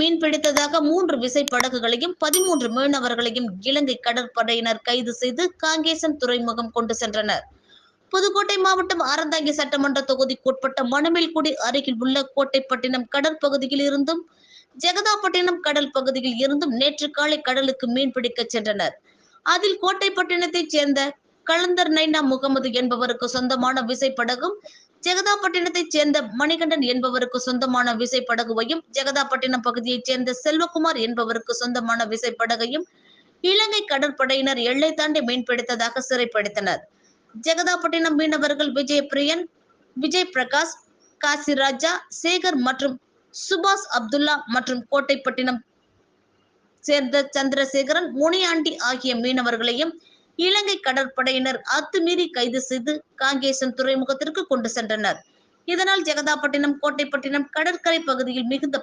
மீன் பிடித்ததாக மூன்று விசைப்படகுகளையும் பதிமூன்று மீனவர்களையும் இலங்கை கடற்படையினர் கைது செய்து காங்கேசன் துறைமுகம் கொண்டு சென்றனர். புதுக்கோட்டை மாவட்டம் அறந்தாங்கி சட்டமன்ற தொகுதிக்குட்பட்ட மணமேல்குடி அருகில் உள்ள கோட்டைப்பட்டினம் கடற்பகுதியில் இருந்தும் ஜெகதாப்பட்டினம் கடல் பகுதியில் இருந்தும் நேற்று காலை கடலுக்கு மீன் பிடிக்க சென்றனர். அதில் கோட்டைப்பட்டினத்தைச் சேர்ந்த கலந்தர் நைனா முகமது என்பவருக்கு சொந்தமான விசைப்படகும் ஜெகதாப்பட்டினத்தைச் சேர்ந்த மணிகண்டன் என்பவருக்கு சொந்தமான விசைப்படகுவையும் ஜெகதாப்பட்டினம் பகுதியைச் சேர்ந்த செல்வகுமார் என்பவருக்கு சொந்தமான விசைப்படகையும் இலங்கை கடற்படையினர் எல்லை தாண்டி மீன்பிடித்ததாக சிறைப்பிடித்தனர். ஜெகதாப்பட்டினம் மீனவர்கள் விஜயபிரியன் விஜய் பிரகாஷ் காசிராஜா சேகர் மற்றும் சுபாஷ் அப்துல்லா மற்றும் கோட்டைப்பட்டினம் சேர்ந்த சந்திரசேகரன் முனியாண்டி ஆகிய மீனவர்களையும் இலங்கை கடற்படையினர் அத்துமீறி கைது செய்து காங்கேசன் துறைமுகத்திற்கு கொண்டு சென்றனர். இதனால் ஜெகதாப்பட்டினம் கோட்டைப்பட்டினம் கடற்கரை பகுதியில் மிகுந்த